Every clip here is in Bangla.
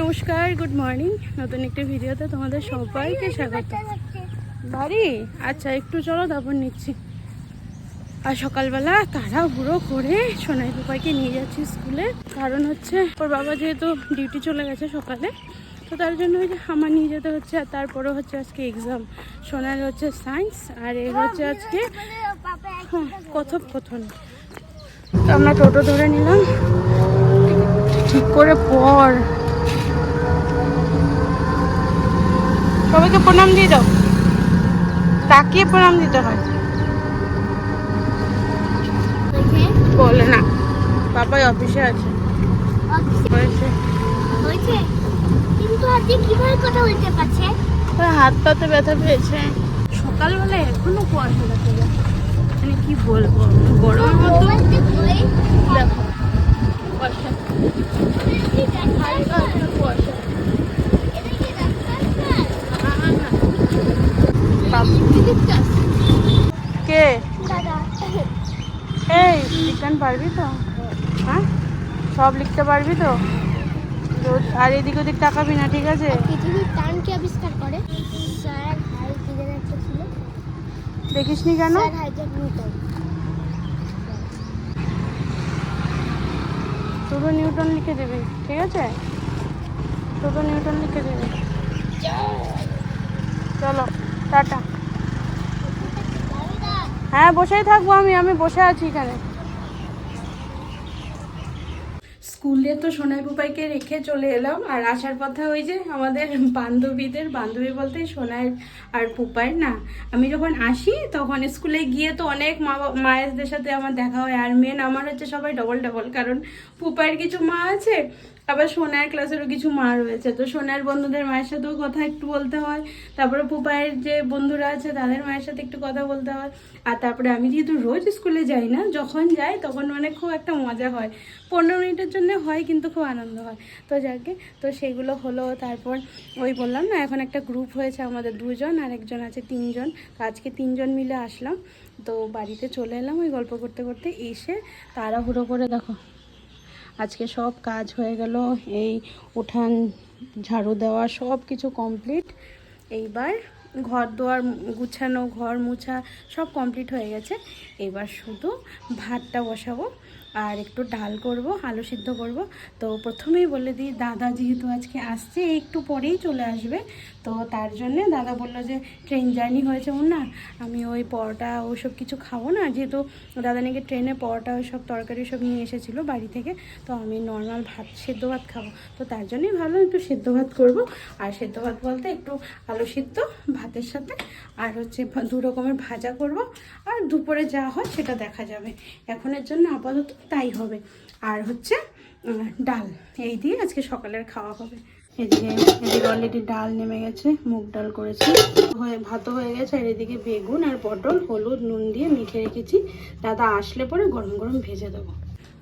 নমস্কার গুড মর্নিং নতুন একটি ভিডিওতে তোমাদের সবাইকে স্বাগত। বাড়ি? আচ্ছা একটু চলো তারপর নিচ্ছি। আর সকালবেলা তারা হুড়ো করে সোনাই পাপাইকে নিয়ে যাচ্ছি স্কুলে। কারণ হচ্ছে ওর বাবা যেহেতু ডিউটি চলে গেছে সকালে তো তার জন্য ওই যে আমার নিয়ে যেতে হচ্ছে আর তারপরে হচ্ছে আজকে এক্সাম সোনার হচ্ছে সায়েন্স আর এই হচ্ছে আজকে হ্যাঁ, কথোপকথন তো আমরা টোটো ধরে নিলাম। ঠিক করে পড় সবাইকে প্রণাম দিয়ে দাও। তাকিয়ে প্রণাম দিতে হয়। বলে না। বাবাই অফিসে আছে। কিন্তু আজকে কীভাবে কথা বলতে পারছে? ওর হাত পাতে ব্যথা পেয়েছে। সকালবেলা এখনও কুয়াশা দেখা যায়। মানে কি বলব? গরমের মতো। দেখো কুয়াশা হালকা একটা কুয়াশা এটা কি ডাক্তার বাবু কে দাদা এই বিজ্ঞান পারবি তো হ্যাঁ সব লিখতে পারবি তো? আর এদিক ওদিক তাকাবি না ঠিক আছে? পৃথিবীর টান কি আবিষ্কার করে? স্যার হাই কি যেন একটা ছিল। দেখিসনি কেন? Sir Newton. দুটো নিউটন লিখে দেবে ঠিক আছে? দুটো নিউটন লিখে দেবে। চলো টাটা। হ্যাঁ বসেই থাকব আমি আমি বসে আছি এখানে। স্কুলে তো সোনাই পুপাইকে রেখে চলে এলাম। আর আসার কথা ওই যে আমাদের বান্ধবীদের, বান্ধবী বলতে সোনাই আর পুপাই না। আমি যখন আসি, তখন স্কুলে গিয়ে তো অনেক মা মায়েদের সাথে আমার দেখা হয়। আর মেন আমার হচ্ছে সবাই ডবল ডবল কারণ পুপাইয়ের কিছু মা আছে আবার সোনার ক্লাসেরও কিছু মা রয়েছে। তো সোনার বন্ধুদের মায়ের সাথেও কথা একটু বলতে হয়। তারপরে পুপাইয়ের যে বন্ধুরা আছে, তাদের মায়ের সাথে একটু কথা বলতে হয়। আর তারপরে আমি যেহেতু রোজ স্কুলে যাই না, যখন যাই তখন মানে খুব একটা মজা হয়। পনেরো মিনিটের জন্য হয়, কিন্তু খুব আনন্দ হয়। তো যাকে, তো সেগুলো হলো। তারপর ওই বললাম না, এখন একটা গ্রুপ হয়েছে আমাদের দুজন, আর একজন আছে তিনজন। আজকে তিনজন মিলে আসলাম। তো বাড়িতে চলে এলাম ওই গল্প করতে করতে। এসে তাড়াহুড়ো করে দেখো। আজকে সব কাজ হয়ে গেল, এই উঠান ঝাড়ু দেওয়া সব কিছু কমপ্লিট এইবার ঘর দোয়ার গুছানো, ঘর মুছা সব কমপ্লিট হয়ে গেছে। এবার শুধু ভাতটা বসাবো। আর একটু ডাল করব, আলু সিদ্ধ করব। তো প্রথমেই বলে দিই, দাদা যেহেতু আজকে আসছে, একটু পরেই চলে আসবে। তো তার জন্যে দাদা বলল যে, ট্রেন জার্নি হয়েছে ওর না আমি ওই পরোটা, ওসব কিছু খাব না। যেহেতু দাদা নাকি ট্রেনে পরোটা ওইসব তরকারি সব নিয়ে এসেছিল বাড়ি থেকে, তো আমি নর্মাল ভাত, সেদ্ধ ভাত খাব। তো তার জন্যই ভাবলাম একটু সেদ্ধ ভাত করব। আর সেদ্ধ ভাত বলতে একটু আলু সিদ্ধ, ভাতের সাথে, আর হচ্ছে দু রকমের ভাজা করব। আর দুপুরে যা হয় সেটা দেখা যাবে। এখনের জন্য আপাতত তাই হবে। আর হচ্ছে ডাল। এই দিয়ে আজকে সকালের খাওয়া হবে। এদিকে এদিকে অলরেডি ডাল নেমে গেছে, মুগ ডাল করেছি। হয়ে, ভাতও হয়ে গেছে, আর এদিকে বেগুন আর পটল, হলুদ, নুন দিয়ে মেখে রেখেছি। দাদা আসলে পরে গরম গরম ভেজে দেবো।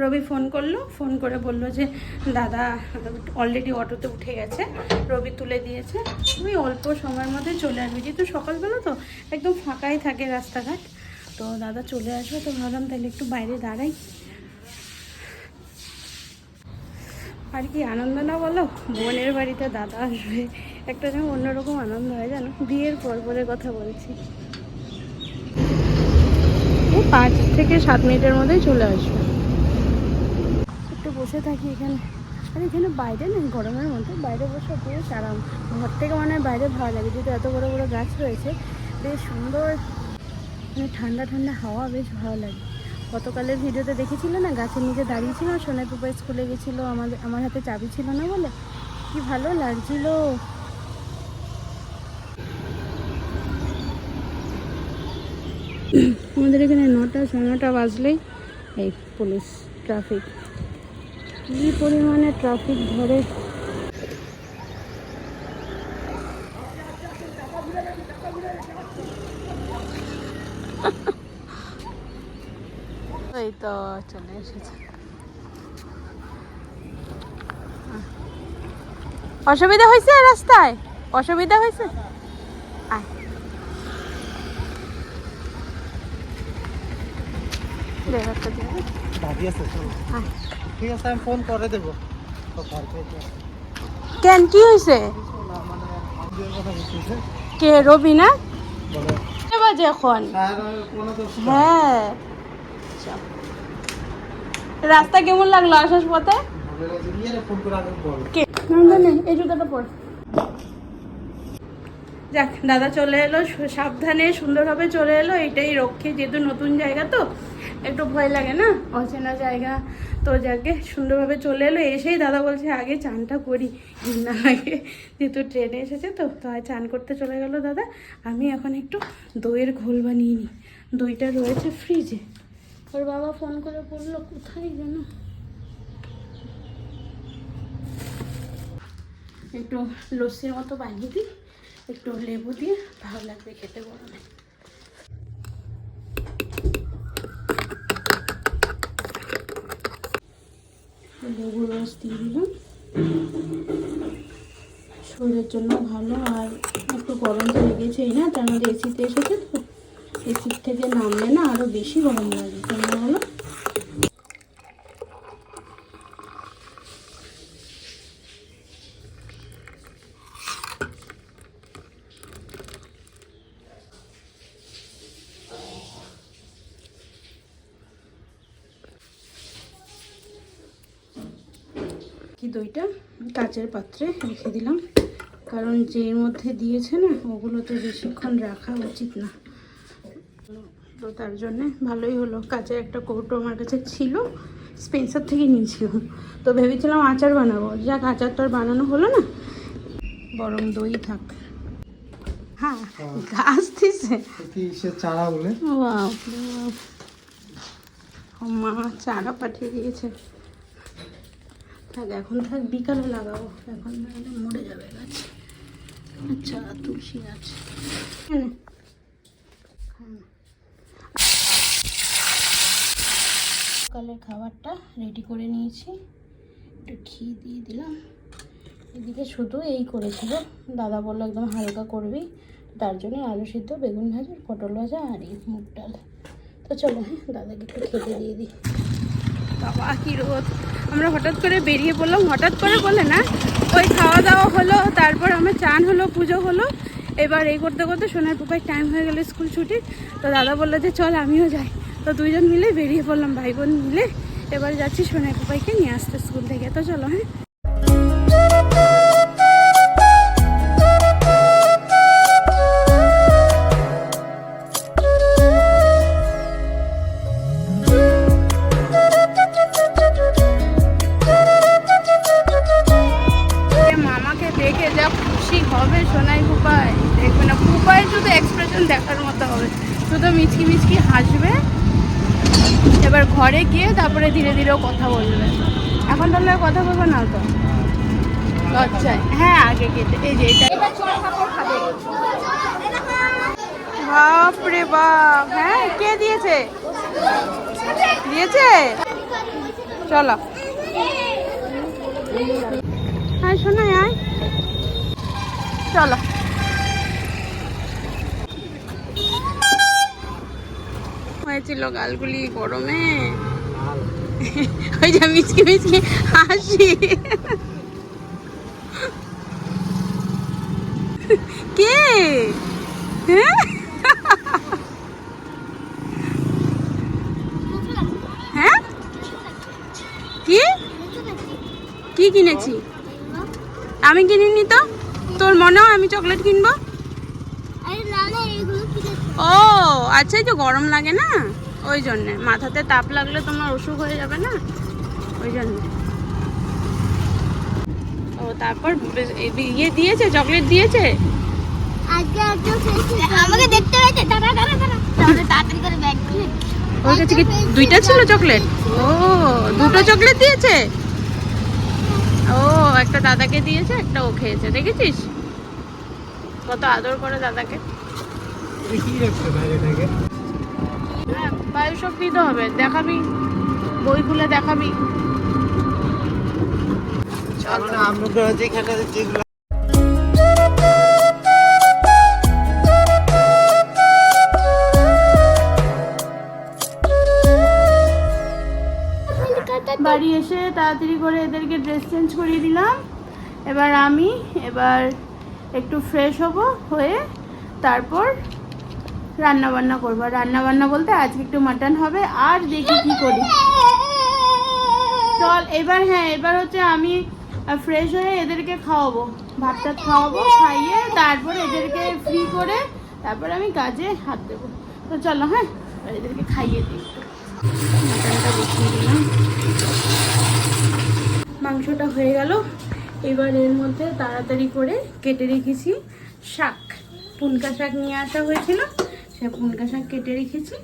রবি ফোন করল, ফোন করে বলল যে, দাদা অলরেডি অটোতে উঠে গেছে, রবি তুলে দিয়েছে। ওই অল্প সময়ের মধ্যে চলে আসবে। যেহেতু সকালবেলা তো, একদম ফাঁকাই থাকে রাস্তাঘাট। তো দাদা চলে আসবে, তো ভাবলাম তাহলে একটু বাইরে দাঁড়াই। আর কি আনন্দ না বলো? বোনের বাড়িতে দাদা আসবে। একটা যেমন অন্যরকম আনন্দ হয় জানো? বিয়ের পর পরের কথা বলছি। পাঁচ থেকে সাত মিনিটের মধ্যেই চলে আসবে। একটু বসে থাকি এখানে। আর এখানে বাইরে নেই, গরমের মধ্যে। বাইরে বসে বেশ আরাম। ঘর থেকে মানে বাইরে ভালো লাগে, যেহেতু এত বড় বড় গাছ রয়েছে, বেশ সুন্দর। মানে ঠান্ডা ঠান্ডা হাওয়া বেশ ভালো লাগে। গতকালের ভিডিওতে দেখেছিল না, গাছের নিচে দাঁড়িয়েছিল সোনাই পুপা স্কুলে গেছিল, আমাদের, আমার হাতে চাবি ছিল না বলে? কি ভালো লাগছিল। আমাদের এখানে নটা সাড়ে নটা বাজলেই এই পুলিশ ট্রাফিক। কী পরিমাণে ট্রাফিক ধরে এই তো চলে এসেছে। অসুবিধা হয়েছে রাস্তায়? অসুবিধা হয়েছে? কেন কি হয়েছে? কে রবি না? বাজে এখন? হ্যাঁ। রাস্তা কেমন লাগল আসার পথে? এই জুতাটা পর। যাক দাদা চলে এলো সাবধানে সুন্দরভাবে চলে এলো এটাই রক্ষে যেহেতু নতুন জায়গা তো একটু ভয় লাগে না? অচেনা জায়গা। তো যাকে সুন্দরভাবে চলে এলো এসেই দাদা বলছে আগে চানটা করি। না আগে যেহেতু ট্রেনে এসেছে তো তো আর চান করতে চলে গেল দাদা। আমি এখন একটু দইয়ের ঘোল বানিয়ে নিই। দইটা রয়েছে ফ্রিজে ওর বাবা ফোন করে বলল, কোথায় যেন? একটু লস্যির মতো বানিয়ে দিই, একটু লেবু দিয়ে, ভালো লাগবে খেতে গরমে লেবু রস দিয়ে দিলাম। শরীরের জন্য ভালো, আর একটু গরম তো লেগেছেই না, তার মধ্যে এসিতে এসেছে, তো এসির থেকে নামলে না আরও বেশি গরম লাগে, কেন বলো? কি দইটা? কাচের পাত্রে রেখে দিলাম, কারণ যের মধ্যে দিয়েছে না ওগুলোতে বেশিক্ষণ রাখা উচিত না। তো তার জন্যে ভালোই হলো। কাচের একটা কৌটো আমার কাছে ছিল স্পেন্সার থেকে নিয়েছিলাম। তো ভেবেছিলাম আচার বানাবো। যাক আচার তো আর বানানো হলো না। বরং দই থাক। হ্যাঁ গাছ দিছে। কি চারা বলে. মা চারা পাঠিয়ে দিয়েছে। থাক এখন থাক বিকালে লাগাবো। এখন মরে যাবে গাছ। আচ্ছা তুলসী গাছ। হ্যাঁ। সকালের খাবারটা রেডি করে নিয়েছি। একটু ঘি দিয়ে দিলাম। এদিকে শুধু এই করেছিল। দাদা বলল, একদম হালকা করবি। তার জন্য আলু সিদ্ধ, বেগুন ভাজা, পটল ভাজা আর এই মুগ ডাল। তো চলো হ্যাঁ দাদাকে একটু খেতে দিয়ে দিই। বাবা, কি রোদ। আমরা হঠাৎ করে বেরিয়ে পড়লাম। হঠাৎ করে বলে না, ওই খাওয়া দাওয়া হলো, তারপর আমার চান হলো, পুজো হলো। এবার এই করতে করতে সোনার পুপায় টাইম হয়ে গেলো স্কুল ছুটি। তো দাদা বলল যে, চল আমিও যাই। তো দুইজন মিলে বেরিয়ে পড়লাম, ভাই বোন মিলে। এবার যাচ্ছি সোনাকুপাইকে নিয়ে আসতে স্কুল থেকে। তো চলো হ্যাঁ। ঘরে গিয়ে তারপরে ধীরে ধীরে কথা বলবে। এখন তাহলে কথা বলব না তো? লজ্জায়। হ্যাঁ আগে কেটে এই যে এটা বাপ রে বাপ। হ্যাঁ কে দিয়েছে? দিয়েছে? চলো। আয় শোনাই আয়। চলো। হয়েছিল গালগুলি গরমে। ওই যে মিচকি মিচকি, হাসি। কে? হ্যাঁ? হ্যাঁ? কি? কি কিনেছি? আমি কিনিনি তো? তোর মনে হয় আমি চকলেট কিনবো? ও আচ্ছা এই তো গরম লাগে না? ওই জন্যে। মাথাতে তাপ লাগলে তোমার অসুখ হয়ে যাবে না? ওই জন্যে। ও তারপর ইয়ে দিয়েছে? চকলেট দিয়েছে? আমাকে দেখতে পেয়েছে দাঁড়া দাঁড়া দাঁড়া। তাড়াতাড়ি করে ব্যাগ খুলে ওর কাছে কি দুইটা ছিল চকলেট? ও দুটো চকলেট দিয়েছে? ও একটা দাদাকে দিয়েছে একটা ও খেয়েছে। দেখেছিস? কত আদর করে দাদাকে। বাইরে হ্যাঁ সব হবে দেখাবি বই খুলে দেখাবি। আমরা যেখানে যেগুলো বাড়ি এসে তাড়াতাড়ি করে এদেরকে ড্রেস চেঞ্জ করিয়ে দিলাম। এবার আমি এবার একটু ফ্রেশ হব হয়ে তারপর রান্না বান্না করব। রান্না বান্না বলতে আজকে একটু মাটন হবে। আর দেখি কি করি। চল, এবার হ্যাঁ এবার হচ্ছে আমি ফ্রেশ হয়ে এদেরকে খাওয়াবো। ভাতটা খাওয়াবো, খাইয়ে তারপর এদেরকে ফ্রি করে তারপর আমি কাজে হাত দেবো। তো চলো হ্যাঁ এদেরকে খাইয়ে দিই। মাটনটা বসিয়ে দিলাম। মাংসটা হয়ে গেল। এবার এর মধ্যে তাড়াতাড়ি করে কেটে রেখেছি শাক। পুনকা শাক নিয়ে আসা হয়েছিল। সে পুনকা শাক কেটে রেখেছি,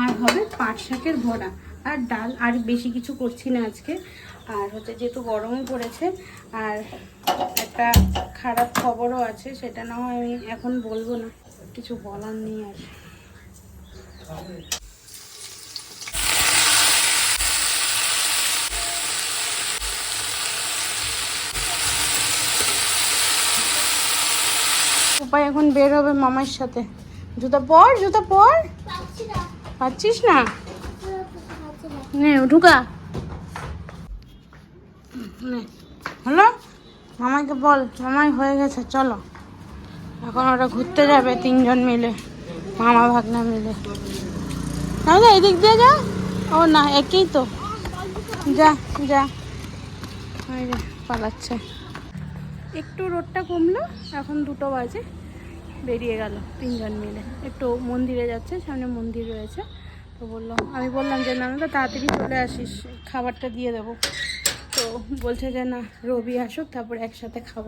আর হবে পাট শাকের ভরা আর ডাল, আর বেশি কিছু করছি না আজকে। আর হচ্ছে যেহেতু গরমও পড়েছে, আর একটা খারাপ খবরও আছে, সেটা না হয় আমি এখন বলব না। কিছু বলার নেই আর। উপায় এখন বের হবে মামার সাথে। জুতা পর জুতা পর। পাচ্ছিস না? না। ঢুকা। হলো? মামাকে বল মামাই হয়ে গেছে চলো। এখন ওরা ঘুরতে যাবে তিনজন মিলে মামা ভাগনা মিলে। তাহলে এদিক দিয়ে যা। ও না একই তো। যা যা। পালাচ্ছে। একটু রোদটা কমলো এখন দুটো বাজে। বেরিয়ে গেল তিনজন মিলে। একটু মন্দিরে যাচ্ছে, সামনে মন্দির রয়েছে। তো বলল, আমি বললাম যে না না তাড়াতাড়ি চলে আসিস, খাবারটা দিয়ে দেবো। তো বলছে যে, না, রবি আসুক, তারপর একসাথে খাব।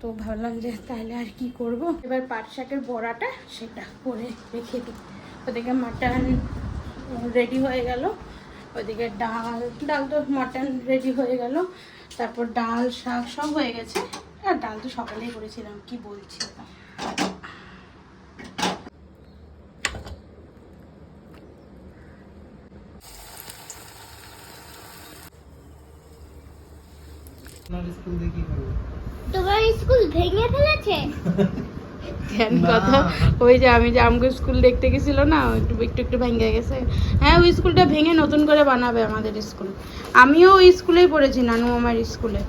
তো ভাবলাম যে, তাহলে আর কি করব? এবার পাট শাকের বড়াটা সেটা করে রেখে দিই। ওদিকে মাটন রেডি হয়ে গেল। ওদিকে ডাল ডাল তো মাটন রেডি হয়ে গেল। তারপর ডাল, শাক সব হয়ে গেছে। আর ডাল তো সকালেই করেছিলাম, কি বলছি? স্কুল দিয়ে কি করব? তোমার স্কুল ভেঙে ফেলেছে? ধ্যান না। কথা ওই যে আমি যে আমগো স্কুল দেখতে গেছিল না একটু একটু একটু ভেঙে গেছে। হ্যাঁ ওই স্কুলটা ভেঙে নতুন করে বানাবে আমাদের স্কুল। আমিও ওই স্কুলেই পড়েছি নানু আমার স্কুলে।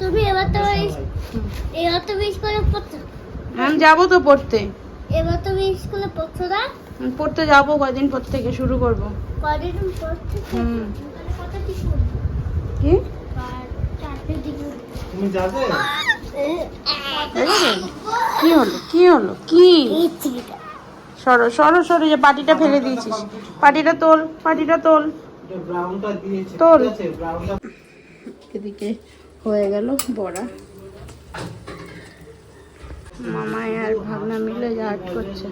তুমি এবার তোমার সবাই। এবার তুমি স্কুলে পড়ছো? আমি যাব তো পড়তে। এবার তুমি স্কুলে পড়ছো না? পড়তে যাব কদিন পর থেকে শুরু করব। কদিন পড়ছো হুম। কত কি? চারটে দিক তুমি যাবে? কি হলো? কি হলো? কি? সরো সরো সরো যে পাটিটা ফেলে দিয়েছিস। পাটিটা তোল পাটিটা তোল। ব্রাউনটা এদিকে হয়ে গেল বড়া। মামাই আর ভাবনা মিলে আর্ট করছে।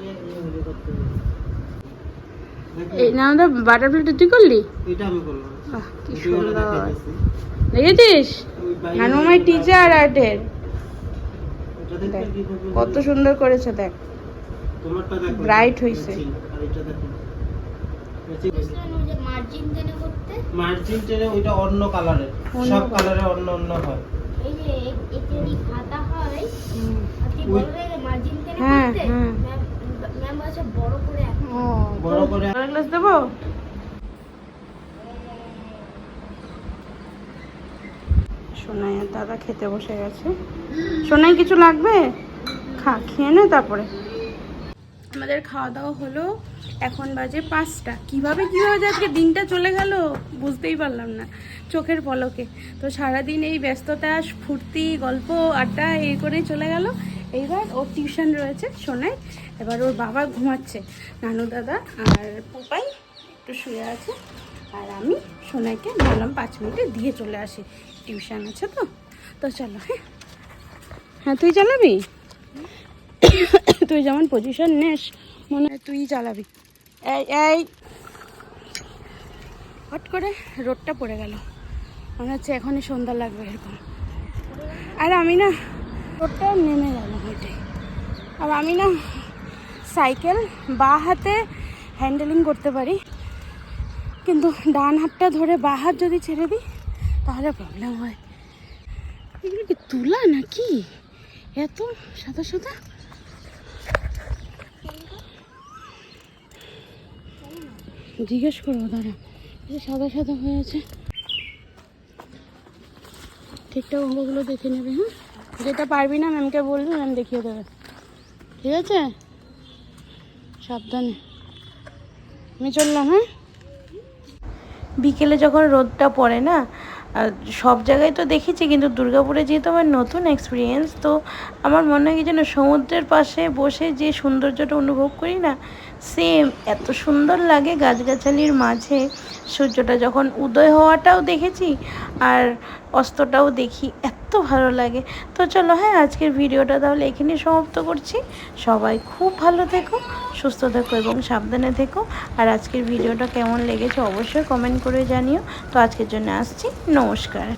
এই না আমরা বাটারফ্লাইটা তুই করলি? এটা আমি করলাম। কি সুন্দর। দেখেছিস বাইরে- টিচার আর্টের কত সুন্দর করেছে দেখ তোমারটা দেখো bright হইছে। আর এটা দেখো মার্জিন টেনে ওইটা অন্য কালারের সব। কালারে অন্য অন্য হয় হয় হ্যাঁ, হ্যাঁ। করে বড় করে দেবো সোনাই আর দাদা খেতে বসে গেছে। সোনাই, কিছু লাগবে? খা, খেয়ে নে তারপরে। আমাদের খাওয়া দাওয়া হলো এখন বাজে পাঁচটা। কীভাবে কীভাবে আজকে দিনটা চলে গেল বুঝতেই পারলাম না, চোখের পলকে। তো সারাদিন এই ব্যস্ততা, ফুর্তি, গল্প, আড্ডা এই করেই চলে গেল। এইবার ওর টিউশন রয়েছে সোনাই, এবার ওর বাবা ঘুমাচ্ছে। নানু দাদা আর পোপাই একটু শুয়ে আছে। আর আমি সোনাইকে বললাম পাঁচ মিনিটে দিয়ে চলে আসি। টিউশন আছে তো? তো চলো হ্যাঁ। হ্যাঁ তুই চালাবি? তুই যেমন পজিশন নেস, মনে হয় তুই চালাবি। এই এই। হট করে রোডটা পড়ে গেল। মনে হচ্ছে এখনই সন্ধ্যা লাগবে এরকম। আর আমি না রোডটা নেমে গেল ওইটাই আর আমি না, সাইকেল বা হাতে হ্যান্ডেলিং করতে পারি। কিন্তু ডান হাতটা ধরে বা হাত যদি ছেড়ে দিই তাহলে প্রবলেম হয়। এগুলো কি তুলা নাকি? এত সাদা সাদা? জিজ্ঞেস করব, দাঁড়া। সাদা সাদা হয়েছে ঠিকঠাক অঙ্কগুলো দেখে নেবে হ্যাঁ? যেটা পারবি না ম্যামকে বলবি ম্যাম দেখিয়ে দেবে। ঠিক আছে? সাবধানে। আমি চললাম হ্যাঁ? বিকেলে যখন রোদটা পড়ে না সব জায়গায় তো দেখেছি, কিন্তু দুর্গাপুরে যেহেতু আমার নতুন এক্সপিরিয়েন্স তো আমার মনে হয় যেন সমুদ্রের পাশে বসে যে সৌন্দর্যটা অনুভব করি না সেম এত সুন্দর লাগে গাছগাছালির মাঝে। সূর্যটা যখন উদয় হওয়াটাও দেখেছি আর অস্তটাও দেখি, এত ভালো লাগে। তো চলো হ্যাঁ আজকের ভিডিওটা তাহলে এখানে সমাপ্ত করছি। সবাই খুব ভালো থেকো, সুস্থ থেকো এবং সাবধানে থেকো। আর আজকের ভিডিওটা কেমন লেগেছে অবশ্যই কমেন্ট করে জানিও। তো আজকের জন্য আসছি, নমস্কার।